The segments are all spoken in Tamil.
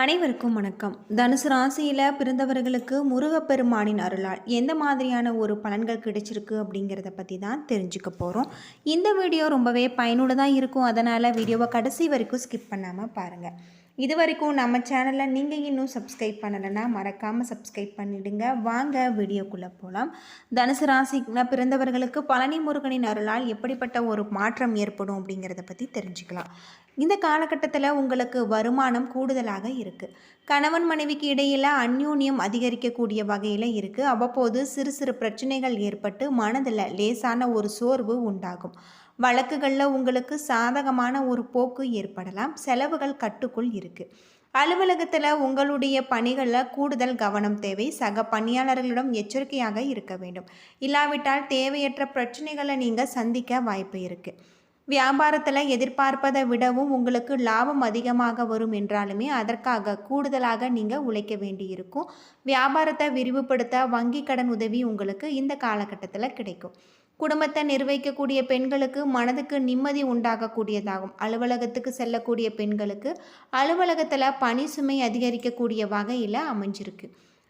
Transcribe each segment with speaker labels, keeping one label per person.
Speaker 1: அனைவருக்கும் வணக்கம். தனுசு ராசியில் பிறந்தவர்களுக்கு முருகப்பெருமானின் அருளால் எந்த மாதிரியான ஒரு பலன்கள் கிடைச்சிருக்கு அப்படிங்கிறத பற்றி தான் தெரிஞ்சுக்க போகிறோம் இந்த வீடியோ ரொம்பவே பயனுள்ளதாக இருக்கும். அதனால் வீடியோவை கடைசி வரைக்கும் ஸ்கிப் பண்ணாமல் பாருங்கள் இது வரைக்கும் நம்ம சேனலில் நீங்கள் இன்னும் சப்ஸ்கிரைப் பண்ணலைன்னா மறக்காமல் சப்ஸ்கிரைப் பண்ணிவிடுங்க வாங்க வீடியோக்குள்ளே போகலாம் தனுசு ராசியில் பிறந்தவர்களுக்கு பழனி முருகனின் அருளால் எப்படிப்பட்ட ஒரு மாற்றம் ஏற்படும் அப்படிங்கிறத பற்றி தெரிஞ்சுக்கலாம். இந்த காலகட்டத்தில் உங்களுக்கு வருமானம் கூடுதலாக இருக்குது கணவன் மனைவிக்கு இடையில் அந்யூன்யம் அதிகரிக்கக்கூடிய வகையில் இருக்குது அவ்வப்போது சிறு சிறு பிரச்சனைகள் ஏற்பட்டு மனதில் லேசான ஒரு சோர்வு உண்டாகும். வழக்குகளில் உங்களுக்கு சாதகமான ஒரு போக்கு ஏற்படலாம். செலவுகள் கட்டுக்குள் இருக்குது அலுவலகத்தில் உங்களுடைய பணிகளில் கூடுதல் கவனம் தேவை. சக பணியாளர்களிடம் எச்சரிக்கையாக இருக்க வேண்டும். இல்லாவிட்டால் தேவையற்ற பிரச்சனைகளை நீங்கள் சந்திக்க வாய்ப்பு இருக்குது வியாபாரத்தில் எதிர்பார்ப்பதை விடவும் உங்களுக்கு லாபம் அதிகமாக வரும் என்றாலுமே அதற்காக கூடுதலாக நீங்கள் உழைக்க வேண்டியிருக்கும் வியாபாரத்தை விரிவுபடுத்த வங்கி கடன் உதவி உங்களுக்கு இந்த காலகட்டத்தில் கிடைக்கும். குடும்பத்தை நிர்வகிக்கக்கூடிய பெண்களுக்கு மனதுக்கு நிம்மதி உண்டாகக்கூடியதாகும். அலுவலகத்துக்கு செல்லக்கூடிய பெண்களுக்கு அலுவலகத்தில் பணி சுமை அதிகரிக்கக்கூடிய வகையில் அமைஞ்சிருக்கு.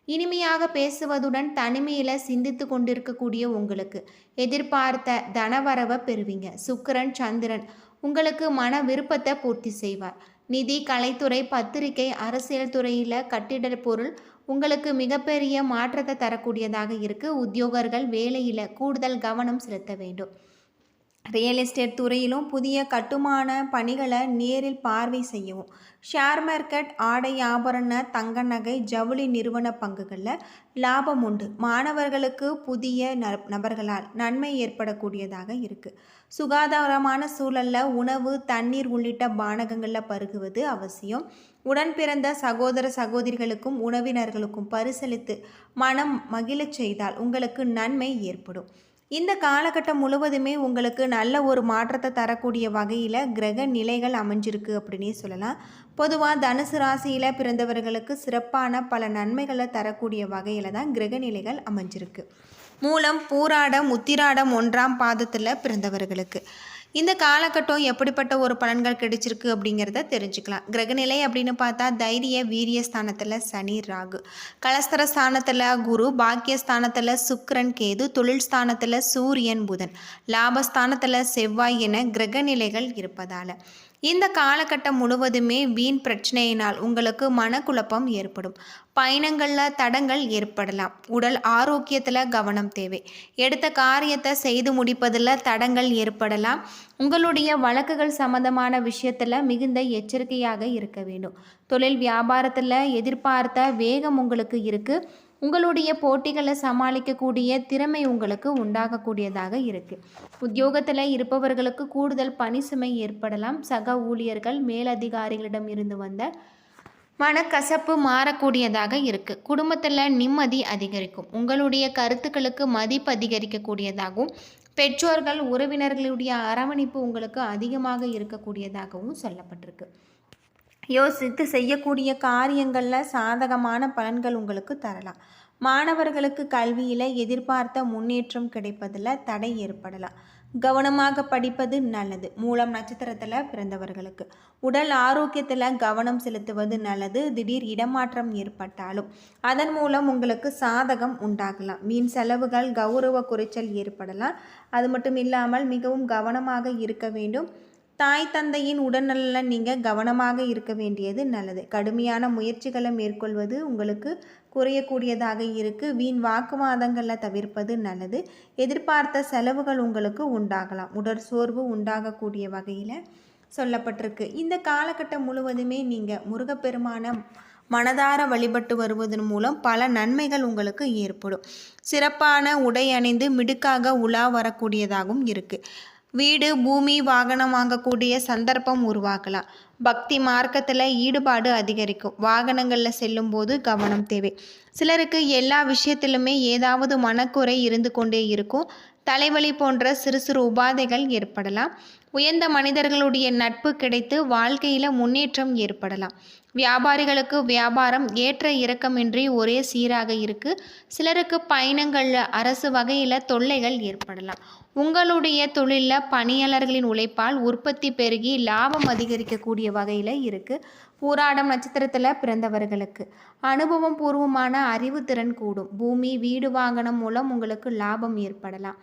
Speaker 1: இனிமையாக பேசுவதுடன் தனிமையில் சிந்தித்து கொண்டிருக்கக்கூடிய உங்களுக்கு எதிர்பார்த்த தனவரவை பெறுவீங்க. சுக்கிரன் சந்திரன் உங்களுக்கு மன விருப்பத்தை பூர்த்தி செய்வார். நிதி கலைத்துறை பத்திரிகை அரசியல் துறையில் கட்டிட பொருள் உங்களுக்கு மிகப்பெரிய மாற்றத்தை தரக்கூடியதாக இருக்குது உத்தியோகர்கள் வேலையில் கூடுதல் கவனம் செலுத்த வேண்டும். ரியல் எஸ்டேட் துறையிலும் புதிய கட்டுமான பணிகளை நேரில் பார்வை செய்யவும். ஷேர் மார்க்கெட் ஆடை ஆபரண தங்க நகை ஜவுளி நிறுவன பங்குகளில் லாபம் உண்டு. மாணவர்களுக்கு புதிய ந நபர்களால் நன்மை ஏற்படக்கூடியதாக இருக்குது சுகாதாரமான சூழலில் உணவு தண்ணீர் உள்ளிட்ட பானகங்களில் பருகுவது அவசியம். உடன் பிறந்த சகோதர சகோதரிகளுக்கும் உணவினர்களுக்கும் பரிசளித்து மனம் மகிழச் செய்தால் உங்களுக்கு நன்மை ஏற்படும். இந்த காலகட்டம் முழுவதுமே உங்களுக்கு நல்ல ஒரு மாற்றத்தை தரக்கூடிய வகையில் கிரக நிலைகள் அமைஞ்சிருக்கு அப்படின்னே சொல்லலாம். பொதுவாக தனுசு ராசியில் பிறந்தவர்களுக்கு சிறப்பான பல நன்மைகளை தரக்கூடிய வகையில் தான் கிரக நிலைகள் அமைஞ்சிருக்கு. மூலம் பூராடம் உத்திராடம் ஒன்றாம் பாதத்தில் பிறந்தவர்களுக்கு. இந்த காலகட்டம் எப்படிப்பட்ட ஒரு பலன்கள் கிடைச்சிருக்கு அப்படிங்கிறத தெரிஞ்சுக்கலாம். கிரகநிலை அப்படின்னு பார்த்தா தைரிய வீரிய ஸ்தானத்தில் சனி ராகு. கலஸ்தர ஸ்தானத்தில் குரு பாக்கிய ஸ்தானத்தில் சுக்கரன் கேது தொழில் ஸ்தானத்தில் சூரியன் புதன். லாபஸ்தானத்தில் செவ்வாய் என கிரகநிலைகள் இருப்பதால். இந்த காலகட்டம் முழுவதுமே வீண் பிரச்சனையினால் உங்களுக்கு மனக்குழப்பம் ஏற்படும். பயணங்களில் தடங்கள் ஏற்படலாம். உடல் ஆரோக்கியத்தில் கவனம் தேவை. எடுத்த காரியத்தை செய்து முடிப்பதில் தடங்கள் ஏற்படலாம். உங்களுடைய வழக்குகள் சம்பந்தமான விஷயத்தில் மிகுந்த எச்சரிக்கையாக இருக்க வேண்டும். தொழில் வியாபாரத்தில் எதிர்பார்த்த வேகம் உங்களுக்கு இருக்குது உங்களுடைய போட்டிகளை சமாளிக்கக்கூடிய திறமை உங்களுக்கு உண்டாகக்கூடியதாக இருக்குது உத்தியோகத்தில் இருப்பவர்களுக்கு கூடுதல் பணி சுமை ஏற்படலாம். சக ஊழியர்கள் மேலதிகாரிகளிடம் இருந்து வந்த மனக்கசப்பு மாறக்கூடியதாக இருக்குது குடும்பத்தில் நிம்மதி அதிகரிக்கும். உங்களுடைய கருத்துக்களுக்கு மதிப்பு அதிகரிக்கக்கூடியதாகவும் பெற்றோர்கள் உறவினர்களுடைய அரவணைப்பு உங்களுக்கு அதிகமாக இருக்கக்கூடியதாகவும் சொல்லப்பட்டிருக்கு. யோசித்து செய்யக்கூடிய காரியங்களில் சாதகமான பலன்கள் உங்களுக்கு தரலாம். மாணவர்களுக்கு கல்வியில் எதிர்பார்த்த முன்னேற்றம் கிடைப்பதில் தடை ஏற்படலாம். கவனமாக படிப்பது நல்லது. மூலம் நட்சத்திரத்தில் பிறந்தவர்களுக்கு. உடல் ஆரோக்கியத்தில் கவனம் செலுத்துவது நல்லது. திடீர் இடமாற்றம் ஏற்பட்டாலும் அதன் மூலம் உங்களுக்கு சாதகம் உண்டாகலாம். மீன் செலவுகள் கௌரவ குறைச்சல் ஏற்படலாம். அது மட்டும் இல்லாமல் மிகவும் கவனமாக இருக்க வேண்டும். தாய் தந்தையின் உடல்நலில் நீங்கள் கவனமாக இருக்க வேண்டியது நல்லது. கடுமையான முயற்சிகளை மேற்கொள்வது உங்களுக்கு குறையக்கூடியதாக இருக்குது வீண் வாக்குவாதங்களில் தவிர்ப்பது நல்லது. எதிர்பார்த்த செலவுகள் உங்களுக்கு உண்டாகலாம். உடற் சோர்வு உண்டாகக்கூடிய வகையில் சொல்லப்பட்டிருக்கு. இந்த காலகட்டம் முழுவதுமே நீங்கள் முருகப்பெருமான மனதார வழிபட்டு வருவதன் மூலம் பல நன்மைகள் உங்களுக்கு ஏற்படும். சிறப்பான உடை அணிந்து மிடுக்காக உலா வரக்கூடியதாகவும் இருக்குது வீடு பூமி வாகனம் வாங்கக்கூடிய சந்தர்ப்பம் உருவாக்கலாம். பக்தி மார்க்கத்தில் ஈடுபாடு அதிகரிக்கும். வாகனங்களில் செல்லும்போது கவனம் தேவை. சிலருக்கு எல்லா விஷயத்திலுமே ஏதாவது மனக்குறை இருந்து கொண்டே இருக்கும். தலைவலி போன்ற சிறு சிறு உபாதைகள் ஏற்படலாம். உயர்ந்த மனிதர்களுடைய நட்பு கிடைத்து வாழ்க்கையில் முன்னேற்றம் ஏற்படலாம். வியாபாரிகளுக்கு வியாபாரம் ஏற்ற இறக்கமின்றி ஒரே சீராக இருக்குது சிலருக்கு பயணங்களில் அரசு வகையில் தொல்லைகள் ஏற்படலாம். உங்களுடைய தொழிலில் பணியாளர்களின் உழைப்பால் உற்பத்தி பெருகி லாபம் அதிகரிக்கக்கூடிய வகையில் இருக்குது பூராடம் நட்சத்திரத்தில் பிறந்தவர்களுக்கு அனுபவம் பூர்வமான அறிவுத்திறன் கூடும். பூமி வீடு வாகனம் மூலம் உங்களுக்கு லாபம் ஏற்படலாம்.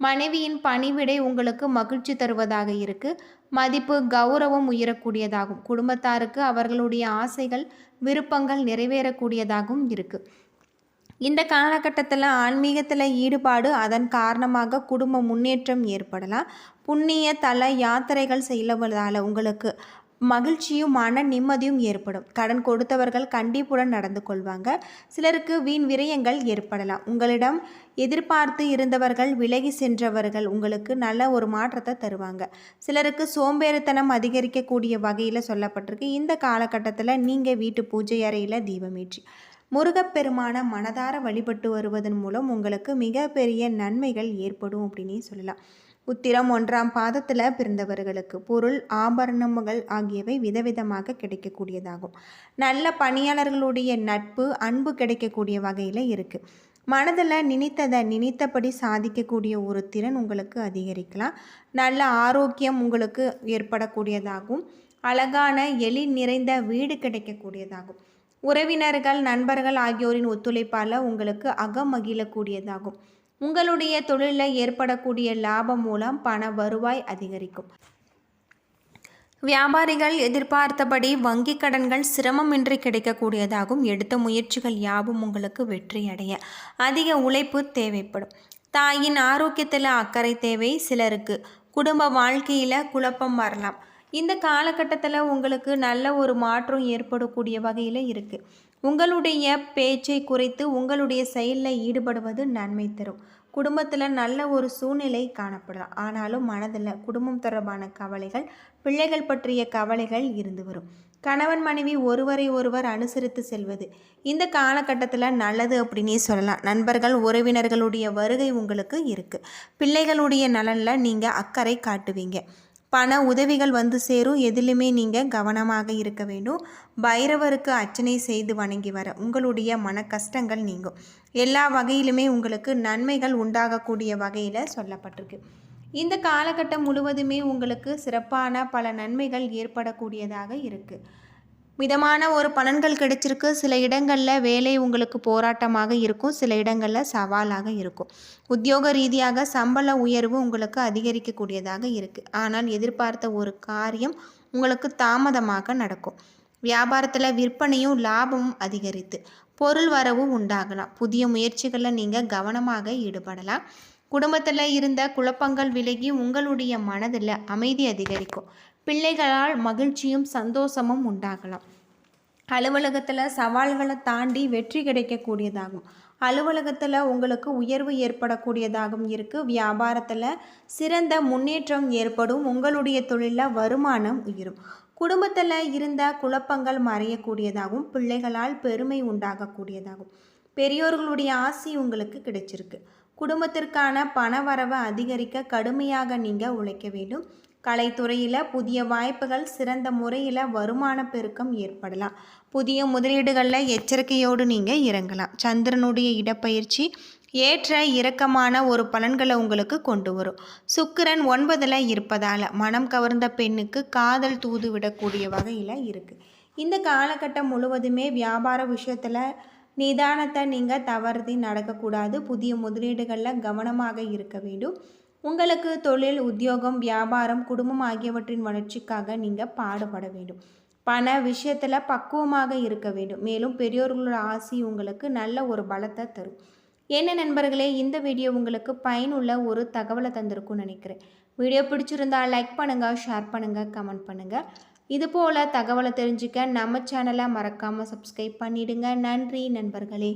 Speaker 1: மனைவியின் பணிவிடை உங்களுக்கு மகிழ்ச்சி தருவதாக இருக்கு. மதிப்பு கௌரவம் உயரக்கூடியதாகும். குடும்பத்தாருக்கு அவர்களுடைய ஆசைகள் விருப்பங்கள் நிறைவேறக்கூடியதாகவும் இருக்கு. இந்த காலகட்டத்தில் ஆன்மீகத்தில் ஈடுபாடு அதன் காரணமாக குடும்ப முன்னேற்றம் ஏற்படலாம். புண்ணிய தல யாத்திரைகள் செய்யவதால் உங்களுக்கு மகிழ்ச்சியும் மன நிம்மதியும் ஏற்படும். கடன் கொடுத்தவர்கள் கண்டிப்புடன் நடந்து கொள்வாங்க. சிலருக்கு வீண் விரயங்கள் ஏற்படலாம். உங்களிடம் எதிர்பார்த்து இருந்தவர்கள் விலகி சென்றவர்கள் உங்களுக்கு நல்ல ஒரு மாற்றத்தை தருவாங்க. சிலருக்கு சோம்பேறித்தனம் அதிகரிக்கக்கூடிய வகையில் சொல்லப்பட்டிருக்கு. இந்த காலகட்டத்தில் நீங்கள் வீட்டு பூஜை அறையில் தீபமேற்றி முருகப்பெருமான மனதார வழிபட்டு வருவதன் மூலம் உங்களுக்கு மிகப்பெரிய நன்மைகள் ஏற்படும் அப்படின்னே சொல்லலாம். உத்திரம் ஒன்றாம் பாதத்தில் பிறந்தவர்களுக்கு பொருள் ஆபரணங்கள் ஆகியவை விதவிதமாக கிடைக்கக்கூடியதாகும். நல்ல பணியாளர்களுடைய நட்பு அன்பு கிடைக்கக்கூடிய வகையில் இருக்குது மனதில் நினைத்ததை நினைத்தபடி சாதிக்கக்கூடிய ஒரு திறன் உங்களுக்கு அதிகரிக்கலாம். நல்ல ஆரோக்கியம் உங்களுக்கு ஏற்படக்கூடியதாகும். அழகான எலி நிறைந்த வீடு கிடைக்கக்கூடியதாகும். உறவினர்கள் நண்பர்கள் ஆகியோரின் ஒத்துழைப்பால் உங்களுக்கு அகமகிழக்கூடியதாகும் உங்களுடைய தொழிலில் ஏற்படக்கூடிய லாபம் மூலம் பண வருவாய் அதிகரிக்கும். வியாபாரிகள் எதிர்பார்த்தபடி வங்கி கடன்கள் சிரமமின்றி கிடைக்கக்கூடியதாகும். எடுத்த முயற்சிகள் யாவும் உங்களுக்கு வெற்றி அடைய அதிக உழைப்பு தேவைப்படும். தாயின் ஆரோக்கியத்தில் அக்கறை தேவை சிலருக்கு. குடும்ப வாழ்க்கையில் குழப்பம் வரலாம். இந்த காலகட்டத்தில் உங்களுக்கு நல்ல ஒரு மாற்றம் ஏற்படக்கூடிய வகையில் இருக்குது உங்களுடைய பேச்சை குறைத்து உங்களுடைய செயலில் ஈடுபடுவது நன்மை தரும். குடும்பத்தில் நல்ல ஒரு சூழ்நிலை காணப்படலாம். ஆனாலும் மனதில் குடும்பம் தொடர்பான கவலைகள் பிள்ளைகள் பற்றிய கவலைகள் இருந்து வரும். கணவன் மனைவி ஒருவரை ஒருவர் அனுசரித்து செல்வது. இந்த காலகட்டத்தில் நல்லது அப்படின்னே சொல்லலாம். நண்பர்கள் உறவினர்களுடைய வருகை உங்களுக்கு இருக்குது பிள்ளைகளுடைய நலனில் நீங்கள் அக்கறை காட்டுவீங்க. பண உதவிகள் வந்து சேரும். எதிலுமே நீங்கள் கவனமாக இருக்க வேண்டும். பைரவருக்கு அர்ச்சனை செய்து வணங்கி வர உங்களுடைய மன கஷ்டங்கள் நீங்கும். எல்லா வகையிலுமே உங்களுக்கு நன்மைகள் உண்டாகக்கூடிய வகையில் சொல்லப்பட்டிருக்கு. இந்த காலகட்டம் முழுவதுமே உங்களுக்கு சிறப்பான பல நன்மைகள் ஏற்படக்கூடியதாக இருக்குது மிதமான ஒரு பலன்கள் கிடைச்சிருக்கு. சில இடங்களில் வேலை உங்களுக்கு போராட்டமாக இருக்கும். சில இடங்களில் சவாலாக இருக்கும். உத்தியோக ரீதியாக சம்பள உயர்வு உங்களுக்கு அதிகரிக்கக்கூடியதாக இருக்குது ஆனால் எதிர்பார்த்த ஒரு காரியம் உங்களுக்கு தாமதமாக நடக்கும். வியாபாரத்தில் விற்பனையும் லாபமும் அதிகரித்து பொருள் வரவும் உண்டாகலாம். புதிய முயற்சிகளில் நீங்கள் கவனமாக ஈடுபடலாம். குடும்பத்தில் இருந்த குழப்பங்கள் விலகி உங்களுடைய மனதில் அமைதி அதிகரிக்கும். பிள்ளைகளால் மகிழ்ச்சியும் சந்தோஷமும் உண்டாகலாம். அலுவலகத்தில் சவால்களை தாண்டி வெற்றி கிடைக்கக்கூடியதாகும். அலுவலகத்தில் உங்களுக்கு உயர்வு ஏற்படக்கூடியதாகவும் இருக்குது வியாபாரத்தில் சிறந்த முன்னேற்றம் ஏற்படும். உங்களுடைய தொழிலில் வருமானம் உயரும். குடும்பத்தில் இருந்த குழப்பங்கள் மறையக்கூடியதாகவும் பிள்ளைகளால் பெருமை உண்டாகக்கூடியதாகும். பெரியோர்களுடைய ஆசி உங்களுக்கு கிடைச்சிருக்கு. குடும்பத்திற்கான பண வரவை அதிகரிக்க கடுமையாக நீங்கள் உழைக்க வேண்டும். கலைத்துறையில் புதிய வாய்ப்புகள் சிறந்த முறையில் வருமான பெருக்கம் ஏற்படலாம். புதிய முதலீடுகளில் எச்சரிக்கையோடு நீங்கள் இறங்கலாம். சந்திரனுடைய இடப்பயிற்சி ஏற்ற இறக்கமான ஒரு பலன்களை உங்களுக்கு கொண்டு வரும். சுக்கிரன் ஒன்பதில் இருப்பதால் மனம் கவர்ந்த பெண்ணுக்கு காதல் தூது விடக்கூடிய வகையில் இருக்குது இந்த காலகட்டம் முழுவதுமே வியாபார விஷயத்தில் நிதானத்தை நீங்கள் தவறுதி நடக்கக்கூடாது. புதிய முதலீடுகளில் கவனமாக இருக்க வேண்டும். உங்களுக்கு தொழில் உத்தியோகம் வியாபாரம் குடும்பம் ஆகியவற்றின் வளர்ச்சிக்காக நீங்கள் பாடுபட வேண்டும். பண விஷயத்தில் பக்குவமாக இருக்க வேண்டும். மேலும் பெரியோர்களோட ஆசி உங்களுக்கு நல்ல ஒரு பலத்தை தரும். என்ன நண்பர்களே இந்த வீடியோ உங்களுக்கு பயனுள்ள ஒரு தகவலை தந்திருக்கும்னு நினைக்கிறேன். வீடியோ பிடிச்சிருந்தா லைக் பண்ணுங்கள் ஷேர் பண்ணுங்கள் கமெண்ட் பண்ணுங்கள் இது போல் தகவலை தெரிஞ்சுக்க நம்ம சேனலை மறக்காமல் சப்ஸ்கிரைப் பண்ணிவிடுங்க நன்றி நண்பர்களே.